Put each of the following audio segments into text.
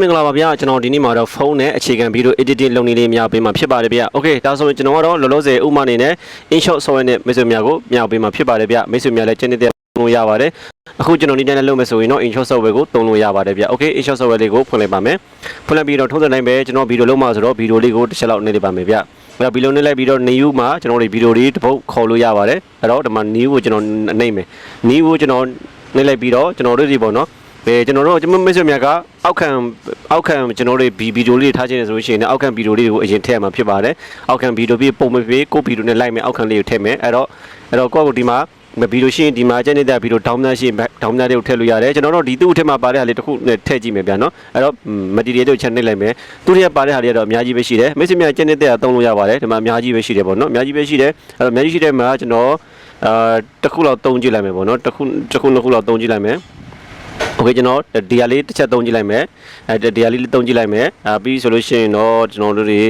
မင်္ဂလာပါဗျာကျွန်တော်ဒီနေ့မှာတော့ဖုန်းနဲ့အခြေခံဗီဒီယို editing လုပ်နေလေးများပေးမှာဖြစ်ပါတယ်ဗျာ Okay ဒါဆိုရင်ကျွန်တော်ကတော့လောလောဆယ်ဥမာအနေနဲ့ InShot software နဲ့မိတ်ဆွေများကိုမျှပေးမှာဖြစ်ပါတယ်ဗျာမိတ်ဆွေများလည်းကျင်းနေတဲ့လို့ရပါတယ်အခုကျွန်တော်ဒီတိုင်းလည်းလုပ်မယ်ဆိုရင်တော့ InShot software ကိုသုံးလို့ရပါတယ်ဗျာ Okay InShot software လေးကိုဖွင့်လိုက်ပါမယ်ဖွင့်လိုက်ပြီးတော့ထုတ်တဲ့တိုင်းပဲကျွန်တော်ဗီဒီယိုလုပ်မှာဆိုတော့ဗီဒီယိုလေးကိုတစ်ချက်လောက်နေလိုက်ပါမယ်ဗျာအဲ့တော့ဗီဒီယိုနေလိုက်ပြီးတော့ new မှာကျွန်တော်တို့ဗီဒီယိုလေးတစ်ပုတ်ခေါ်လို့ရပါတယ်အဲ့တော့ဒီမှာ new ကိုကျွန်တော်နှိမ့်မယ် new ကိုကျွန်တော်နေလိုက်ပြီးတော့ကျွန်တော်တို့ဒီပေါ့နော် ဘယ်ကျွန်တော်တို့ကျွန်မမိတ်ဆွေများကအောက်ခံအောက်ခံကျွန်တော်တို့ဗီဗီဒီယိုလေးထားခြင်းနေဆိုလို့ရှိရင်လည်းအောက်ခံဗီဒီယိုလေးကိုအရင်ထည့်ရမှာဖြစ်ပါတယ်အောက်ခံဗီဒီယိုပြီးပုံမပြေကိုဗီဒီယိုနဲ့လိုက်မယ်အောက်ခံလေးကိုထည့်မယ်အဲ့တော့အဲ့တော့ကိုယ့်ကိုဒီမှာဗီဒီယိုရှိရင်ဒီမှာကျန်နေတဲ့ဗီဒီယိုဒေါင်းများရှိရင်ဒေါင်းများတွေကိုထည့်လို့ရတယ်ကျွန်တော်တို့ဒီသူ့အထက်မှာပါတဲ့ဟာလေးတစ်ခုနဲ့ထည့်ကြည့်မယ်ဗျာနော်အဲ့တော့ material တွေကိုချက်နှိပ်လိုက်မယ်သူ့ရဲ့ပါတဲ့ဟာတွေကတော့အများကြီးပဲရှိတယ်မိတ်ဆွေများကျန်နေတဲ့ဟာသုံးလို့ရပါတယ်ဒီမှာအများကြီးပဲရှိတယ်ပေါ့နော်အများကြီးပဲရှိတယ်အဲ့တော့အများကြီးရှိတဲ့မှာကျွန်တော်အာတစ်ခုလောက်သုံးကြည့်လိုက်မယ်ပေါ့နော်တစ်ခုတစ်ခုနှစ်ခုလောက်သုံးကြည့်လိုက်မယ် โอเคကျွန်တော်ဒီဟာလေးတစ်ချက်သုံးကြည့်လိုက်မယ်အဲဒီဟာလေးသုံးကြည့်လိုက်မယ်အာပြီးဆိုလို့ရှိရင်တော့ကျွန်တော်တို့တွေ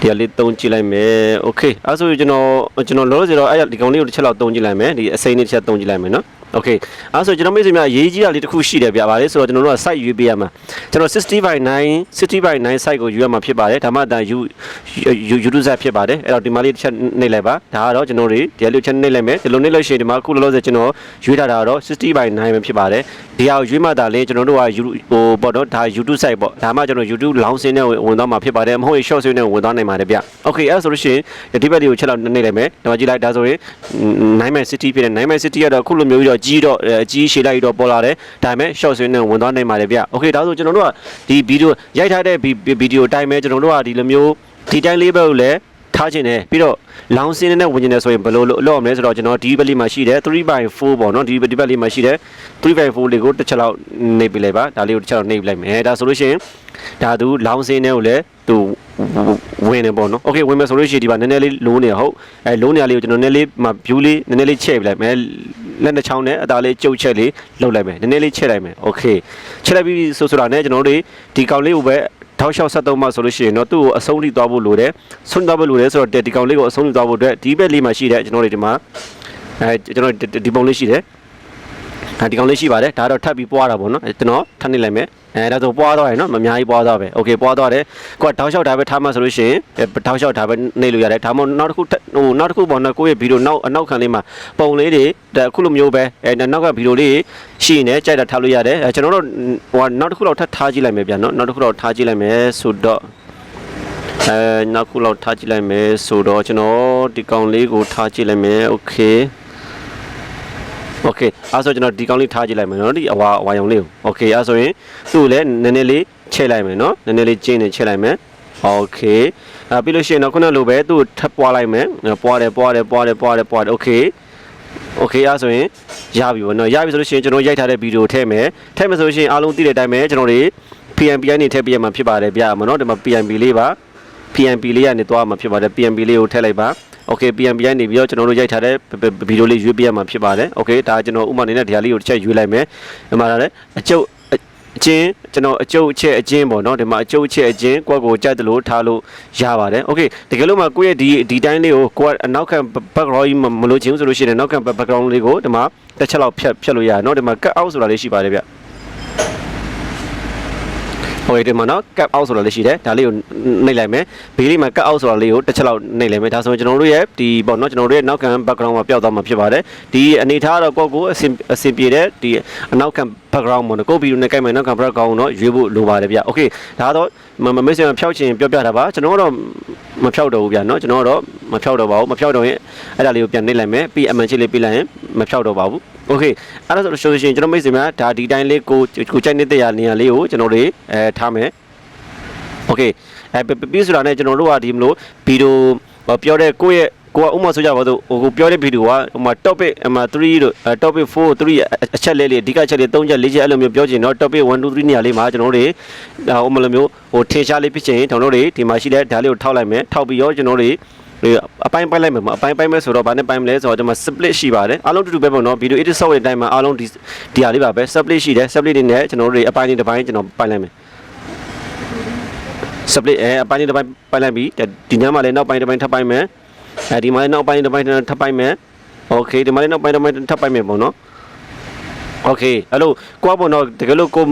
ဒီဟာလေးသုံးကြည့်လိုက်မယ်โอเคအဲဆိုရင်ကျွန်တော်ကျွန်တော်လောလောဆယ်တော့အဲ့ဒီကောင်လေးကိုတစ်ချက်လောက်သုံးကြည့်လိုက်မယ်ဒီအစိမ်းလေးတစ်ချက်သုံးကြည့်လိုက်မယ်နော် โอเคအဲဆိုကျွန်တော်မိတ်ဆွေများရေးကြီးတာလေးတစ်ခုရှိတယ်ဗျာဗါလေဆိုတော့ကျွန်တော်တို့က site ရွေးပေးရမှာကျွန်တော်60 by 9 60 by 9 site ကိုရွေးရမှာဖြစ်ပါတယ်ဒါမှအတန် you YouTube site ဖြစ်ပါတယ်အဲ့တော့ဒီမှာလေးတစ်ချက်နှိပ်လိုက်ပါဒါကတော့ကျွန်တော်တို့ဒီဟာလေးတစ်ချက်နှိပ်လိုက်မယ်ဒီလိုနှိပ်လို့ရှိရင်ဒီမှာအခုလောလောဆယ်ကျွန်တော်ရွေးထားတာကတော့60 by 9ပဲဖြစ်ပါတယ်ဒီဟာကိုရွေးမှသာလေကျွန်တော်တို့က You- ဟိုပေါ့တော့ဒါ YouTube site ပေါ့ဒါမှကျွန်တော် YouTube လောင်းစင်းနဲ့ဝင်သွားမှာဖြစ်ပါတယ်မဟုတ်ရင် short စင်းနဲ့ဝင်သွားနိုင်ပါတယ်ဗျ Okay အဲ့ဆိုလို့ရှိရင်ဒီဘက်လေးကိုချက်လောက်နှိပ်လိုက်မယ်ဒီမှာကြည့်လိုက်ဒါဆိုရင်9 man city ဖြစ်တယ်9 man city ကတော့အခုလိုမျိုးကြီးတော့ ့ကြီးတော့အကြီးရှည်လိုက်တော့ပေါ်လာတယ်ဒါပေမဲ့ short စင်းနဲ့ဝင်သွားနိုင်ပါတယ်ဗျ Okay ဒါဆိုကျွန်တော်တို့ကဒီဗီဒီယိုရိုက်ထားတဲ့ဗီဒီယိုအတိုင်းပဲကျွန်တော်တို့ကဒီလိုမျိုးဒီတိုင်းလေးပဲကိုလည်း ထားခြင်းတယ်ပြီးတော့လောင်းစင်းနဲ့ဝင်ခြင်းတယ်ဆိုရင်ဘယ်လိုလုပ်လုပ်ရမလဲဆိုတော့ကျွန်တော်ဒီဘက်လေးမှာရှိတယ်3/4ပေါ့နော်ဒီဒီဘက်လေးမှာရှိတယ်3/4လေးကိုတစ်ချက်လောက်နှိပ်ပြလိုက်ပါဒါလေးကိုတစ်ချက်လောက်နှိပ်ပြလိုက်မယ်ဒါဆိုလို့ရှိရင်ဒါသူလောင်းစင်းနဲ့ကိုလည်းသူဝင်နေပေါ့နော်โอเคဝင်မယ်ဆိုလို့ရှိရင်ဒီမှာနည်းနည်းလေးလိုးနေဟုတ်အဲလိုးနေရလေးကိုကျွန်တော်နည်းနည်းလေးမှာ view လေးနည်းနည်းလေးချဲ့ပြလိုက်မယ်လက်နှစ်ချောင်းနဲ့အသားလေးကျုပ်ချက်လေးလှုပ်လိုက်မယ်နည်းနည်းလေးချဲ့လိုက်မယ်โอเคချဲ့လိုက်ပြီးဆိုဆိုတာနဲ့ကျွန်တော်တို့ဒီကောင်လေးကိုပဲ ထောက်လျှောက်ဆက်သုံးမှဆိုလို့ရှိရင်တော့သူ့ကိုအဆုံးထိသွားဖို့လိုတယ်ဆုံးသွားဖို့လိုတယ်ဆိုတော့ဒီကောင်လေးကိုအဆုံးထိသွားဖို့အတွက်ဒီဘက်လေးမှာရှိတဲ့ကျွန်တော်တို့ဒီမှာအဲကျွန်တော်ဒီပုံလေးရှိတယ် အဲဒီကောင်လေးရှိပါတယ်ဒါကတော့ထပ်ပြီးပွားတာပေါ့နော်ကျွန်တော်ထပ်နေလိုက်မယ်အဲဒါဆိုပွားသွားတယ်နော်မအများကြီးပွားသွားပဲโอเคပွားသွားတယ်ကိုကတောက်လျှောက်ဒါပဲထားမှဆိုလို့ရှိရင်တောက်လျှောက်ဒါပဲနေလို့ရတယ်ဒါမှမဟုတ်နောက်တစ်ခုဟိုနောက်တစ်ခုပေါ့နော်ကိုယ့်ရဲ့ဗီဒီယိုနောက်အနောက်ခံလေးမှာပုံလေးတွေဒါအခုလိုမျိုးပဲအဲနောက်ကဗီဒီယိုလေးရှိနေကြိုက်တာထားလို့ရတယ်အဲကျွန်တော်တို့ဟိုနောက်တစ်ခုတော့ထပ်ထားကြည့်လိုက်မယ်ဗျာနော်နောက်တစ်ခုတော့ထားကြည့်လိုက်မယ်ဆိုတော့အဲနောက်ခုလောက်ထားကြည့်လိုက်မယ်ဆိုတော့ကျွန်တော်ဒီကောင်လေးကိုထားကြည့်လိုက်မယ်โอเค โอเคအဲ့ဆိုကျွန်တော်ဒီကောင်းလေးထားကြည့်လိုက်မယ်နော်ဒီအဝါအဝါရောင်လေးကိုโอเคအဲ့ဆိုရင်သူ့ကိုလည်းနည်းနည်းလေးချဲ့လိုက်မယ်နော်နည်းနည်းလေးကျင်းနေချဲ့လိုက်မယ်โอเคအဲ့ပြီးလို့ရှိရင်တော့ခုနလိုပဲသူ့ကိုထပ်ပွားလိုက်မယ်ပွားတယ်ပွားတယ်ပွားတယ်ပွားတယ်ပွားတယ်โอเคโอเคအဲ့ဆိုရင်ရပြီပေါ့နော်ရပြီဆိုလို့ရှိရင်ကျွန်တော်ရိုက်ထားတဲ့ဗီဒီယိုထည့်မယ်ထည့်မယ်ဆိုလို့ရှိရင်အားလုံးသိတဲ့အတိုင်းပဲကျွန်တော်တွေ PNPI နေထည့်ပြရမှာဖြစ်ပါတယ်ဗျာမနော်ဒီမှာ PNP လေးပါ PNP လေးကနေသွားမှာဖြစ်ပါတယ် PNP လေးကိုထည့်လိုက်ပါโอเค PNP ကနေပြီးတော့ကျွန်တော်တို့ရိုက်ထားတဲ့ဗီဒီယိုလေးရွေးပြရမှာဖြစ်ပါတယ်โอเคဒါကျွန်တော်ဥမာအနေနဲ့ဒီဟာလေးကိုတစ်ချက်ရွေးလိုက်မယ်ဒီမှာလည်းအကျုပ်အချင်းကျွန်တော်အကျုပ်အချက်အချင်းပေါ့နော်ဒီမှာအကျုပ်အချက်အချင်းကိုယ့်ကိုကြိုက်တယ်လို့ထားလို့ရပါတယ်โอเคတကယ်လို့မှကိုယ့်ရဲ့ဒီဒီတိုင်းလေးကိုကိုယ်ကအနောက်ခံ background ကြီးမလို့ချင်းဆိုလို့ရှိရင်နောက်ခံ background လေးကိုဒီမှာတစ်ချက်လောက်ဖြတ်ဖြတ်လို့ရတယ်เนาะဒီမှာ cut out ဆိုတာလေးရှိပါတယ်ဗျ ဟိုဒီမှာနော် cap out ဆိုတာလေးရှိတယ်ဒါလေးကိုနှိပ်လိုက်မယ်ဘေးလေးမှာ cut out ဆိုတာလေးကိုတစ်ချက်လောက်နှိပ်လိုက်မယ်ဒါဆိုရင်ကျွန်တော်တို့ရဲ့ဒီပေါ့နော်ကျွန်တော်တို့ရဲ့နောက်ခံ background မှာပျောက်သွားမှာဖြစ်ပါတယ်ဒီအနေထားတော့ကိုယ့်ကိုအဆင်အဆင်ပြေတဲ့ဒီအနောက်ခံ background ပေါ့နော်ကိုယ့်ဗီဒီယိုနဲ့ကိုက်မယ်နောက်ခံ background တော့ရွေးဖို့လိုပါတယ်ဗျโอเคဒါတော့မမမေ့စင်ဖြောက်ချင်ပြောပြတာပါကျွန်တော်တော့မဖြောက်တော့ဘူးဗျနော်ကျွန်တော်တော့ မဖြောက်တော့ပါဘူးမဖြောက်တော့ရင်အဲ့ဒါလေးကိုပြန်နှိပ်လိုက်မယ်ပြီးအမှန်ချစ်လေးပြီးလိုက်ရင်မဖြောက်တော့ပါဘူးโอเคအဲ့ဒါဆိုလို့ဆိုလို့ရှိရင်ကျွန်တော်မိတ်ဆွေများဒါဒီတိုင်းလေးကိုကိုကြိုက်နေတဲ့နေရာလေးကိုကျွန်တော်တွေအဲထားမယ်โอเคအဲပြီးဆိုတာနဲ့ကျွန်တော်တို့ကဒီမလို့ဗီဒီယိုပြောတဲ့ကိုယ့်ရဲ့ကိုကဥမာဆိုကြပါတော့ဟိုပြောတဲ့ဗီဒီယိုကဟိုမှာ topic အမှာ3တို့ topic 4 3အချက်လေးလေးအဓိကချက်လေး3ချက်4ချက်အဲ့လိုမျိုးပြောချင်တော့ topic 1 2 3နေရာလေးမှာကျွန်တော်တို့တွေဟိုမလိုမျိုးဟိုထင်ရှားလေးဖြစ်ချင်ကျွန်တော်တို့တွေဒီမှာရှိတဲ့ဓာတ်လေးကိုထောက်လိုက်မယ်ထောက်ပြီးရောကျွန်တော်တို့တွေ အပိုင်းပိုင်းလိုက်မယ်ပေါ့အပိုင်းပိုင်းမယ်ဆိုတော့ဗာနဲ့ပိုင်းမလဲဆိုတော့ကျွန်မ split ရှိပါတယ်အားလုံးတူတူပဲပေါ့နော် video edit software တိုင်းမှာအားလုံးဒီဒီဟာလေးပါပဲ split ရှိတယ် split တွေနဲ့ကျွန်တော်တို့တွေအပိုင်းတွေတစ်ပိုင်းကျွန်တော်ပိုင်းလိုက်မယ် split အဲအပိုင်းတွေတစ်ပိုင်းပိုင်းလိုက်ပြီးဒီညမှာလည်းနောက်ပိုင်းတစ်ပိုင်းထပ်ပိုင်းမယ်အဲဒီမှာလည်းနောက်ပိုင်းတစ်ပိုင်းထပ်ပိုင်းမယ် okay ဒီမှာလည်းနောက်ပိုင်းတစ်ပိုင်းထပ်ပိုင်းမယ်ပေါ့နော် โอเคအဲ့လိုကိုကပေါ့နော်တကယ်လို့ကို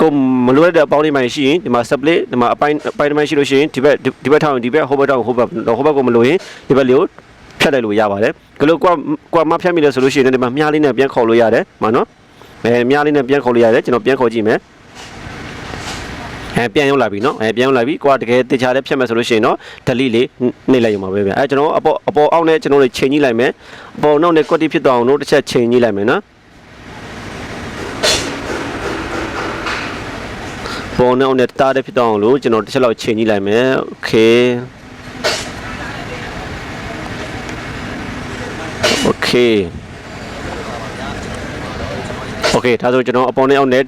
ကိုမလွယ်တဲ့အပေါင်းလေးမှရှိရင်ဒီမှာ split ဒီမှာအပိုင်းအပိုင်းတစ်ပိုင်းရှိလို့ရှိရင်ဒီဘက်ဒီဘက်ထောင်ဒီဘက်ဟိုဘက်ထောင်ဟိုဘက်ဟိုဘက်ကိုမလို့ရင်ဒီဘက်လေးကိုဖြတ်လိုက်လို့ရပါတယ်ကလို့ကိုကကိုကမဖြတ်မိလဲဆိုလို့ရှိရင်ဒီမှာမြားလေးနဲ့ပြန်ခေါ်လို့ရတယ်မနော်အဲမြားလေးနဲ့ပြန်ခေါ်လို့ရတယ်ကျွန်တော်ပြန်ခေါ်ကြည့်မယ်အဲပြန်ရောက်လာပြီเนาะအဲပြန်ရောက်လာပြီကိုကတကယ်တေချာလေးဖြတ်မယ်ဆိုလို့ရှိရင်เนาะ delete လေးနှိပ်လိုက်ရမှာပဲဗျအဲကျွန်တော်အပေါ်အပေါ်အောက်နဲ့ကျွန်တော်တို့ချိန်ကြီးလိုက်မယ်အပေါ်နောက်နဲ့ quality ဖြစ်သွားအောင်တို့တစ်ချက်ချိန်ကြီးလိုက်မယ်နော် ပေါ်နဲ့အောင်နဲ့တားတဲ့ဖြစ်တော့အောင်လို့ကျွန်တော်တစ်ချက်လောက်ချိန်ကြည့်လိုက်မယ်โอเคโอเคโอเคဒါဆိုကျွန်တော်အပေါ်နဲ့အောင်နဲ့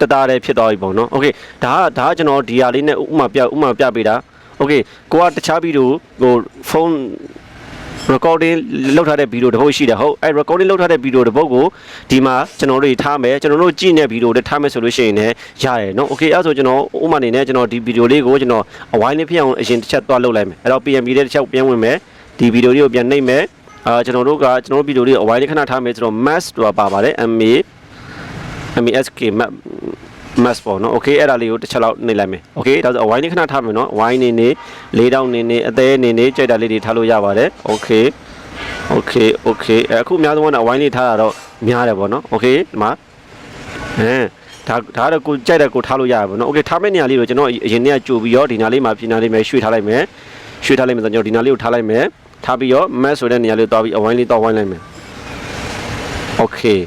တတားတဲ့ဖြစ်သွားပြီပေါ့နော်โอเคဒါကဒါကကျွန်တော်ဒီဟာလေးနဲ့ဥမာပြဥမာပြပေးတာโอเคကိုကတခြားဗီဒီယိုဟိုဖုန်း recording လုပ်ထားတဲ့ဗီဒီယိုတစ်ပုဒ်ရှိတယ်ဟုတ်အဲ recording လုပ်ထားတဲ့ဗီဒီယိုတစ်ပုဒ်ကိုဒီမှာကျွန်တော်တို့ထားမယ်ကျွန်တော်တို့ကြည့်နေဗီဒီယိုတွေထားမယ်ဆိုလို့ရှိရင်လည်းရတယ်နော် okay အဲဆိုကျွန်တော်ဥပမာအနေနဲ့ကျွန်တော်ဒီဗီဒီယိုလေးကိုကျွန်တော်အဝိုင်းလေးဖြစ်အောင်အရင်တစ်ချက်သွားလုပ်လိုက်မယ်အဲ့တော့ PMB လေးတစ်ချက်ပြန်ဝင်မယ်ဒီဗီဒီယိုလေးကိုပြန်နှိပ်မယ်အာကျွန်တော်တို့ကကျွန်တော်တို့ဗီဒီယိုလေးအဝိုင်းလေးခဏထားမယ်ဆိုတော့ mass ဆိုတာပါပါတယ် MA MASK map mass ပေါ့နော် okay အဲ့ဒါလေးကိုတစ်ချက်လောက်နှိပ်လိုက်မယ် okay ဒါဆိုအဝိုင်းလေးခဏထားမယ်နော်အဝိုင်းနေနေလေးတောင်းနေနေအသေးနေနေကြိုက်တာလေးတွေထားလို့ရပါတယ် okay okay okay အခုအများဆုံးကတော့အဝိုင်းလေးထားတာတော့များတယ်ပေါ့နော် okay ဒီမှာအဲဒါဒါတော့ကိုကြိုက်တဲ့ကိုထားလို့ရပါဘောနော် okay ထားမယ့်နေရာလေးကိုကျွန်တော်အရင်နေ့ကကြိုပြီးတော့ဒီနားလေးမှာပြင်နာလေးမှာရွှေ့ထားလိုက်မယ်ရွှေ့ထားလိုက်မယ်ဆိုတော့ကျွန်တော်ဒီနားလေးကိုထားလိုက်မယ်ထားပြီးတော့ mass ဆိုတဲ့နေရာလေးကိုသွားပြီးအဝိုင်းလေးတော့ဝိုင်းလိုက်မယ် okay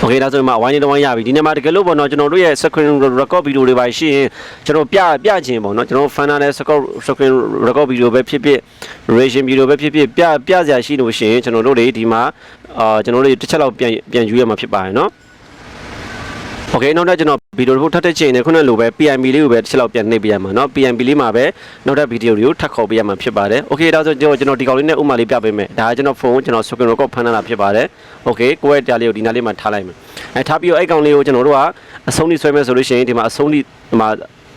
โอเคဒါဆိုရင်မှအဝိုင်းလေးတော့ဝိုင်းရပြီဒီနေ့မှာတကယ်လို့ပေါ့နော်ကျွန်တော်တို့ရဲ့ screen record video တွေပါရှိရင်ကျွန်တော်ပြပြခြင်းပေါ့နော်ကျွန်တော် fan နဲ့ screen screen record video ပဲဖြစ်ဖြစ် reaction video ပဲဖြစ်ဖြစ်ပြပြစရာရှိလို့ရှိရင်ကျွန်တော်တို့တွေဒီမှာအာကျွန်တော်တို့တစ်ချက်လောက်ပြန်ပြန်ယူရမှာဖြစ်ပါတယ်နော် โอเคနောက်ထပ်ကျွန်တော်ဗီဒီယိုတစ်ခုထပ်ထပ်ချိန်နေခုနလိုပဲ PMB လေးကိုပဲတစ်ချက်လောက်ပြန်နှိပ်ပေးရမှာเนาะ PMB လေးမှာပဲနောက်ထပ်ဗီဒီယိုတွေကိုထပ်ခေါ်ပေးရမှာဖြစ်ပါတယ်โอเคဒါဆိုကျွန်တော်ကျွန်တော်ဒီကောင်လေးနဲ့ဥမာလေးပြပေးမယ်ဒါကကျွန်တော်ဖုန်းကျွန်တော် screen record ဖမ်းလာတာဖြစ်ပါတယ်โอเคကိုယ့်ရဲ့ကြားလေးကိုဒီနားလေးမှာထားလိုက်မယ်အဲထားပြီးတော့အဲ့ကောင်လေးကိုကျွန်တော်တို့ကအဆုံးထိဆွဲမယ်ဆိုလို့ရှိရင်ဒီမှာအဆုံးထိဒီမှာ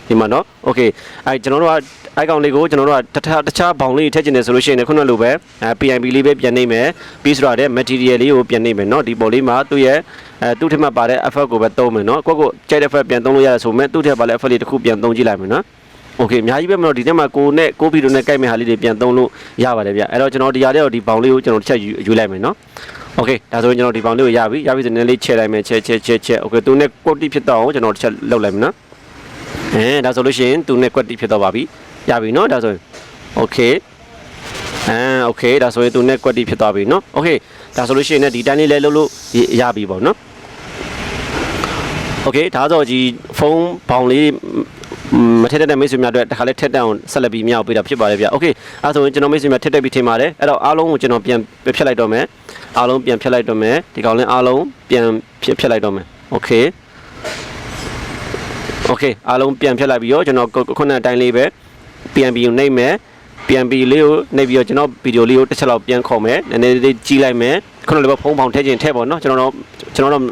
ဒီမှာเนาะโอเคအဲကျွန်တော်တို့က အဲ့ကောင်လေးကိုကျွန်တော်တို့ကတခြားတခြားဘောင်လေးထည့်ချင်တယ်ဆိုလို့ရှိရင်ခုနလိုပဲအဲ PMB လေးပဲပြန်နှိပ်မယ်ပြီးဆိုတော့တဲ့ material လေးကိုပြန်နှိပ်မယ်เนาะဒီပေါ်လေးမှာသူ့ရဲ့အဲသူ့ထက်မှပါတဲ့ effect ကိုပဲသုံးမယ်เนาะကိုယ့်ကိုကြိုက်တဲ့ effect ပြန်သုံးလို့ရတယ်ဆိုမဲ့သူ့ထက်ပါတဲ့ effect လေးတစ်ခုပြန်သုံးကြည့်လိုက်မယ်เนาะ โอเคအများကြီးပဲမလို့ဒီထဲမှာကိုနဲ့ကိုဗီဒီယိုနဲ့ကြိုက်မဲ့ဟာလေးတွေပြန်သုံးလို့ရပါတယ်ဗျအဲ့တော့ကျွန်တော်ဒီဟာလေးကိုဒီဘောင်လေးကိုကျွန်တော်တစ်ချက်ယူယူလိုက်မယ်နော်โอเคဒါဆိုရင်ကျွန်တော်ဒီဘောင်လေးကိုရပြီရပြီဆိုရင်လည်းချဲလိုက်မယ်ချဲချဲချဲချဲโอเคသူနဲ့ quality ဖြစ်တော့အောင်ကျွန်တော်တစ်ချက်လောက်လိုက်မယ်နော်အဲဒါဆိုလို့ရှိရင်သူနဲ့ quality ဖြစ်တော့ပါပြီ ရပြီနော်ဒါဆိုရင်โอเคအဲโอเคဒါဆိုရင်သူနဲ့ quality ဖြစ်သွားပြီနော်โอเคဒါဆိုလို့ရှိရင်လည်းဒီတိုင်းလေးလဲလုပ်လို့ရပြီပေါ့နော်โอเคဒါဆိုဒီဖုန်းဘောင်လေး မထက်တဲ့မိတ်ဆွေများအတွက်တခါလဲထက်တဲ့အောင်ဆက်လက်ပြီးမြောက်ပေးတာဖြစ်ပါတယ်ဗျ။ Okay အဲဆိုရင်ကျွန်တော်မိတ်ဆွေများထက်တဲ့ပြီးထင်ပါတယ်။အဲ့တော့အားလုံးကိုကျွန်တော်ပြန်ဖြတ်လိုက်တော့မယ်။အားလုံးပြန်ဖြတ်လိုက်တော့မယ်။ဒီကောင်လည်းအားလုံးပြန်ဖြတ်ဖြတ်လိုက်တော့မယ်။ Okay Okay အားလုံးပြန်ဖြတ်လိုက်ပြီးတော့ကျွန်တော်ခုနအတိုင်းလေးပဲ PNB ကိုနှိပ်မယ်။ PNB လေးကိုနှိပ်ပြီးတော့ကျွန်တော်ဗီဒီယိုလေးကိုတစ်ချက်လောက်ပြန်ခေါ်မယ်။နည်းနည်းလေးကြီးလိုက်မယ်။ခုနလေးပဲဖုန်းပေါင်ထည့်ခြင်းထည့်ပါတော့ကျွန်တော်တို့ကျွန်တော်တို့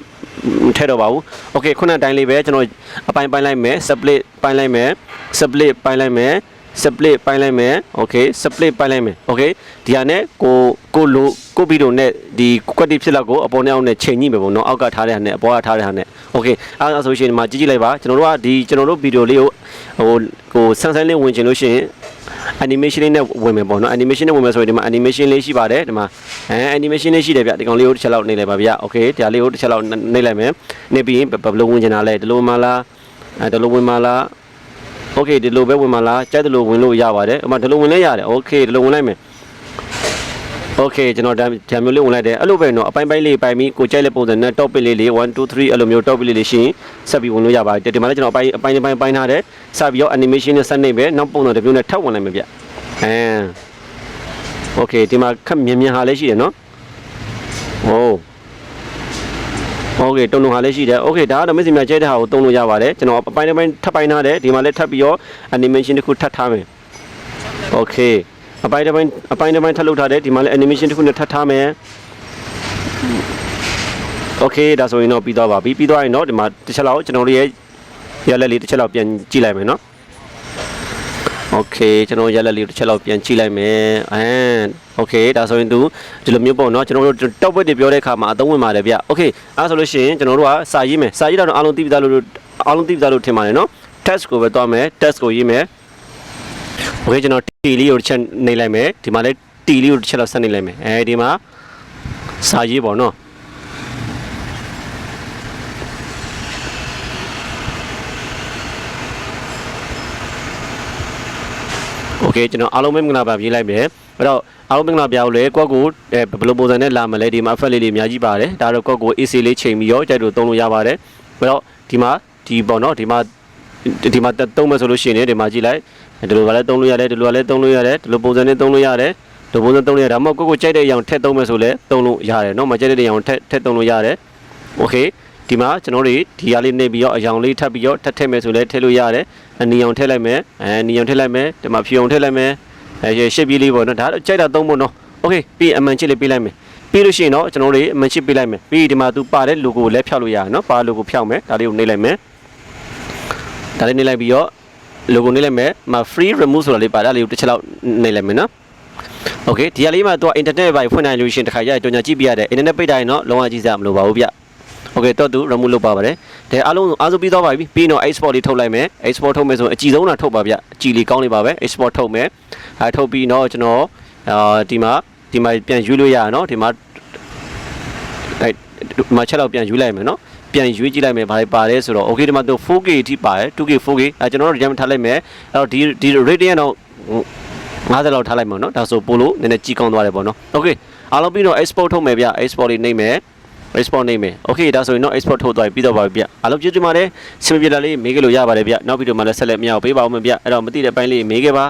မထည့်တော့ပါဘူး။ Okay ခုနအတိုင်းလေးပဲကျွန်တော်အပိုင်းပိုင်းလိုက်မယ် split ပိုင်းလိုက်မယ် split ပိုင်းလိုက်မယ် split ပိုင်းလိုက်မယ် okay split ပိုင်းလိုက်မယ် okay ဒီဟာနဲ့ကိုကိုလိုကိုဗီဒီယိုနဲ့ဒီကွက်တိဖြစ်လောက်ကိုအပေါ်နဲ့အောက်နဲ့ချိန်ညှိမယ်ပေါ့နော်အောက်ကထားတဲ့ဟာနဲ့အပေါ်ကထားတဲ့ဟာနဲ့ okay အဲဒါဆိုရှင်ဒီမှာကြည့်ကြည့်လိုက်ပါကျွန်တော်တို့ကဒီကျွန်တော်တို့ဗီဒီယိုလေးကို ဟိုဟိုဆန်းဆန်းလေးဝင်ချင်လို့ရှိရင် animation လေးနဲ့ဝင်မယ်ပေါ့နော် animation နဲ့ဝင်မယ်ဆိုရင်ဒီမှာ animation လေးရှိပါတယ်ဒီမှာအဲ animation လေးရှိတယ်ဗျဒီကောင်လေးကိုတစ်ချက်လောက်နေလိုက်ပါဗျ okay ဒီလေးကိုတစ်ချက်လောက်နေလိုက်မယ်နေပြီးရင်ဘယ်လိုဝင်ချင်တာလဲဒီလိုမှလားအဲဒီလိုဝင်မှလား okay ဒီလိုပဲဝင်မှလားကြိုက်တယ်လို့ဝင်လို့ရပါတယ်အမဒီလိုဝင်လဲရတယ် okay ဒီလိုဝင်လိုက်မယ် โอเคကျွန်တော်ဒါဒါမျိုးလေးဝင်လိုက်တယ်အဲ့လိုပဲเนาะအပိုင်းပိုင်းလေးပိုင်းပြီးကိုကြိုက်တဲ့ပုံစံနဲ့ topic လေးလေး1 2 3အဲ့လိုမျိုး topic လေးလေးရှင်းဆက်ပြီးဝင်လို့ရပါတယ်ဒီမှာလည်းကျွန်တော်အပိုင်းအပိုင်းတစ်ပိုင်းပိုင်းထားတယ်ဆက်ပြီးတော့ animation နဲ့ဆက်နေပဲနောက်ပုံစံတစ်မျိုးနဲ့ထပ်ဝင်လိုက်မယ်ဗျအဲโอเคဒီမှာခက်မြင်မြင်ဟာလေးရှိတယ်เนาะโอ้โอเคတုံတုံဟာလည်းရှိတယ်โอเคဒါကတော့မစ္စင်မြကျဲတဲ့ဟာကိုတုံးလို့ရပါတယ်ကျွန်တော်အပိုင်းတစ်ပိုင်းထပ်ပိုင်းထားတယ်ဒီမှာလည်းထပ်ပြီးတော့ animation တစ်ခုထပ်ထားမယ်โอเค အပိုင်းတစ်ပိုင်းအပိုင်းတစ်ပိုင်းထပ်လုပ်ထားတယ်ဒီမှာလည်း animation တစ်ခုနဲ့ထပ်ထားမယ် Okay ဒါဆိုရင်တော့ပြီးသွားပါပြီပြီးသွားရင်တော့ဒီမှာတစ်ချက်လောက်ကျွန်တော်တို့ရဲ့ရလက်လေးတစ်ချက်လောက်ပြန်ကြည့်လိုက်မယ်နော် Okay ကျွန်တော်ရလက်လေးတစ်ချက်လောက်ပြန်ကြည့်လိုက်မယ်အဲ Okay ဒါဆိုရင်သူဒီလိုမျိုးပေါ့နော်ကျွန်တော်တို့ top web တွေပြောတဲ့အခါမှာအသုံးဝင်ပါတယ်ဗျ Okay အဲဆိုလို့ရှိရင်ကျွန်တော်တို့ကစာရေးမယ်စာရေးတာတော့အားလုံးသိပြီးသားလို့အားလုံးသိပြီးသားလို့ထင်ပါတယ်နော် test ကိုပဲသွားမယ် test ကိုရေးမယ် โอเคကျွန်တော် t လေးကိုတစ်ချက်နှိပ်လိုက်မယ်ဒီမှာလည်း t လေးကိုတစ်ချက်လောက်ဆက်နှိပ်လိုက်မယ်အဲဒီမှာစာရေးပေါ့နော် โอเคကျွန်တော်အားလုံးပဲမင်္ဂလာပါပြေးလိုက်မယ်အဲ့တော့အားလုံးမင်္ဂလာပါလို့လေကိုယ့်ကိုအဲဘယ်လိုပုံစံနဲ့လာမလဲဒီမှာ effect လေးတွေအများကြီးပါတယ်ဒါတော့ကိုယ့်ကို AC လေးချိန်ပြီးရောကြိုက်လို့သုံးလို့ရပါတယ်အဲ့တော့ဒီမှာဒီပေါ့နော်ဒီမှာဒီမှာသုံးမယ်ဆိုလို့ရှိရင်ဒီမှာကြည့်လိုက် ဒီလိုကလည်းသုံးလို့ရတယ်ဒီလိုကလည်းသုံးလို့ရတယ်ဒီလိုပုံစံနဲ့သုံးလို့ရတယ်ဒီပုံစံသုံးလို့ရတယ်ဒါမှမဟုတ်ကိုယ့်ကိုကြိုက်တဲ့အရာထက်သုံးမယ်ဆိုလည်းသုံးလို့ရတယ်เนาะမကြိုက်တဲ့အရာထက်ထက်သုံးလို့ရတယ်โอเคဒီမှာကျွန်တော်တို့ဒီဟာလေးနှိပ်ပြီးတော့အယောင်လေးထပ်ပြီးတော့ထပ်ထည့်မယ်ဆိုလည်းထည့်လို့ရတယ်အနီအောင်ထည့်လိုက်မယ်အဲနီအောင်ထည့်လိုက်မယ်ဒီမှာဖြူအောင်ထည့်လိုက်မယ်အဲရှစ်ပြီးလေးပေါ့နော်ဒါတော့ကြိုက်တာသုံးဖို့နော်โอเคပြီးအမှန်ချစ်လေးပေးလိုက်မယ်ပြီးလို့ရှိရင်တော့ကျွန်တော်တို့အမှန်ချစ်ပေးလိုက်မယ်ပြီးဒီမှာသူပါတဲ့ logo ကိုလည်းဖြောက်လို့ရတယ်နော်ပါ logo ဖြောက်မယ်ဒါလေးကိုနှိပ်လိုက်မယ်ဒါလေးနှိပ်လိုက်ပြီးတော့ logo နှိပ်လိုက်မယ်မ free remove ဆိုတာလေးပါဒါလေးကိုတစ်ချက်လောက်နှိပ်လိုက်မယ်နော်โอเคဒီဟာလေးမှာသူက internet ပဲဖွင့်နိုင်လို့ရှိရင်တစ်ခါရကြောင်ညာကြည့်ပြရတယ် internet ပိတ်တိုင်းတော့လုံးဝကြည့်စရာမလိုပါဘူးဗျโอเคတော့သူ remove လုပ်ပါပါတယ်ဒါအားလုံးအားစုပြီးတော့ပါပြီပြီးတော့ export လေးထုတ်လိုက်မယ် export ထုတ်မယ်ဆိုရင်အကြည့်ဆုံးတာထုတ်ပါဗျအကြည့်လေးကောင်းလေးပါပဲ export ထုတ်မယ်အဲထုတ်ပြီးတော့ကျွန်တော်အာဒီမှာဒီမှာပြန်ရွေးလို့ရရနော်ဒီမှာအဲဒီမှာချက်လောက်ပြန်ရွေးလိုက်မယ်နော် ပြန်ရွေးကြည့်လိုက်မယ်ဘာတွေပါတယ်ဆိုတော့ okay ဒီမှာသူ 4K အထိပါတယ် 2K 4K အဲကျွန်တော်တို့ဒီမှာထားလိုက်မယ်အဲ့တော့ဒီဒီ rate ကတော့50လောက်ထားလိုက်မှာနော်ဒါဆိုပို့လို့နည်းနည်းကြီးကောင်းသွားတယ်ပေါ့နော် okay အားလုံးပြီးတော့ export ထုတ်မယ်ဗျ export လေးနှိပ်မယ် export နေမယ် okay ဒါဆိုရင်တော့ export ထုတ်သွားပြီးတော့ပါပြီဗျအားလုံးကျေးဇူးပါတယ်စင်မပြေတာလေးမေးခဲ့လို့ရပါတယ်ဗျနောက်ဗီဒီယိုမှာလည်းဆက်လက်မရအောင်ပေးပါဦးမယ်ဗျအဲ့တော့မသိတဲ့ပိုင်းလေးမေးခဲ့ပါ